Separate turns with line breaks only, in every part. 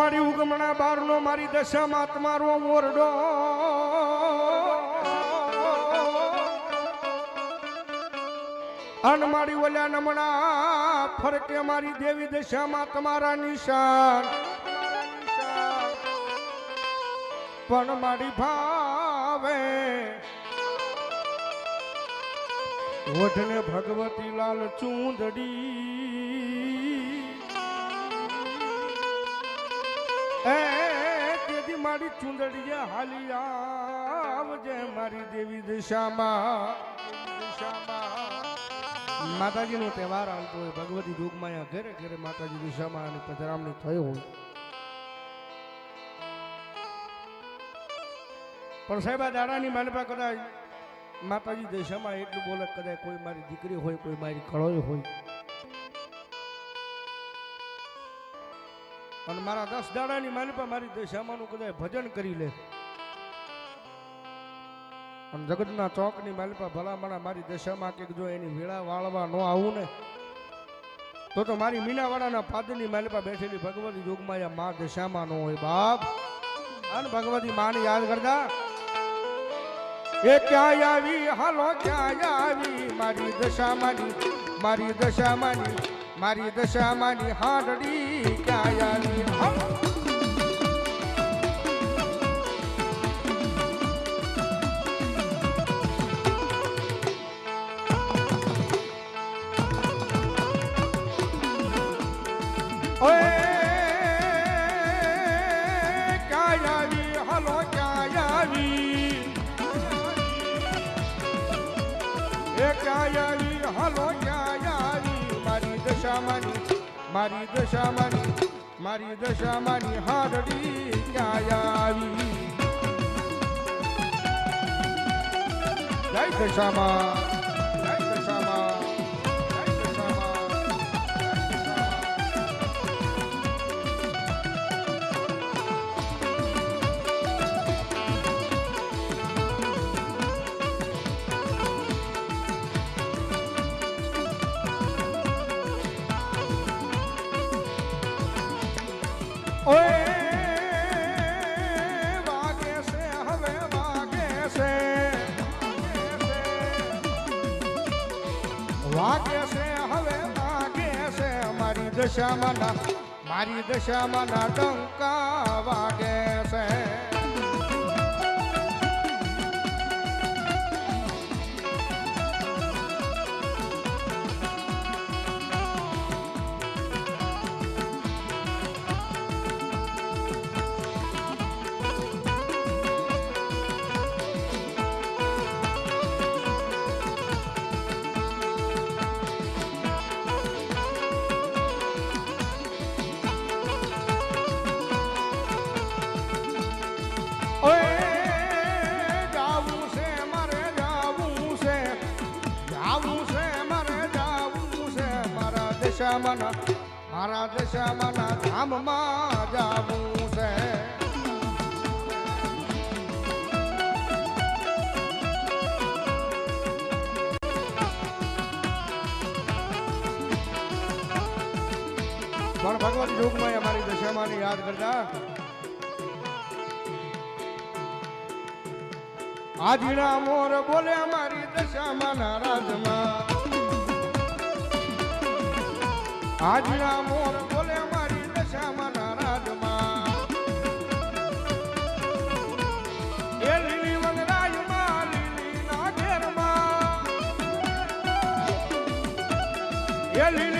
મારી ઉગમણા બારનો, મારી દશામાં તમારો ઓરડો. અન મારી ઓલ્યા નમણા, ફરકે મારી દેવી દશામાં તમારા નિશાન. પણ મારી ભાવે વઢને ભગવતી લાલ ચૂંદડી. તેથી મારી ચુંદડીએ હાલી આવજે મારી દેવી દિશામાં. માતાજીનો તહેવાર આવતો હોય, ભગવતી અહીંયા ઘરે ઘરે માતાજી દિશામાં અને પધરામણી થયો હોય. પણ સાહેબ, આ દાડાની માનપા કદાચ માતાજી દિશામાં એટલું બોલે કદાચ કોઈ મારી દીકરી હોય, કોઈ મારી કળોય હોય. અને મારા દસ દાડાની માલિપા મારી દશામાનું કદાચ ભજન કરી લે. અને જગતના ચોકની માલિપા ભલામણા મારી દશામાં કે જો એની વેળા વાળવા ન આવું ને, તો તો મારી મીનાવાડાના પાદરની માલિપા બેઠેલી ભગવતી યુગમાં આ મા દશામાં ન હોય બાપ. અને ભગવતી માને યાદ કરતા, એ ક્યાં આવી? હાલો, ક્યાં આવી? મારી દશામાની મારી દશામાની મારી દશામાની હાડડી ક્યાં આવી? આવી હાલો ક્યાં આવી મારી દશામાની મારી દશામાની મારી દશામાની હારડી ક્યાં આવી? જય દશામાં. વાગે છે હવે વાગે છે મારી દશામાં મારી દશામાં ડંકા વાગે છે. મારા દશામાં મારા દશામાં ધામમાં જાવું છે. પણ ભગવાન યુગમાં અમારી દશામાં યાદ કરતા, આજના મોર બોલે અમારી દશામાં નારાજમાં આજના મોર બોલે મારી દશામાં નારાજમાં. એ લીલી વનરાજમાં લીલી ના એ લીલી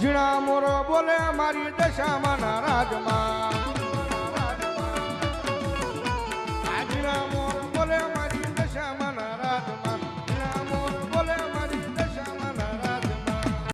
જીણા મોરો બોલે મારી દશામાં રાજમાં.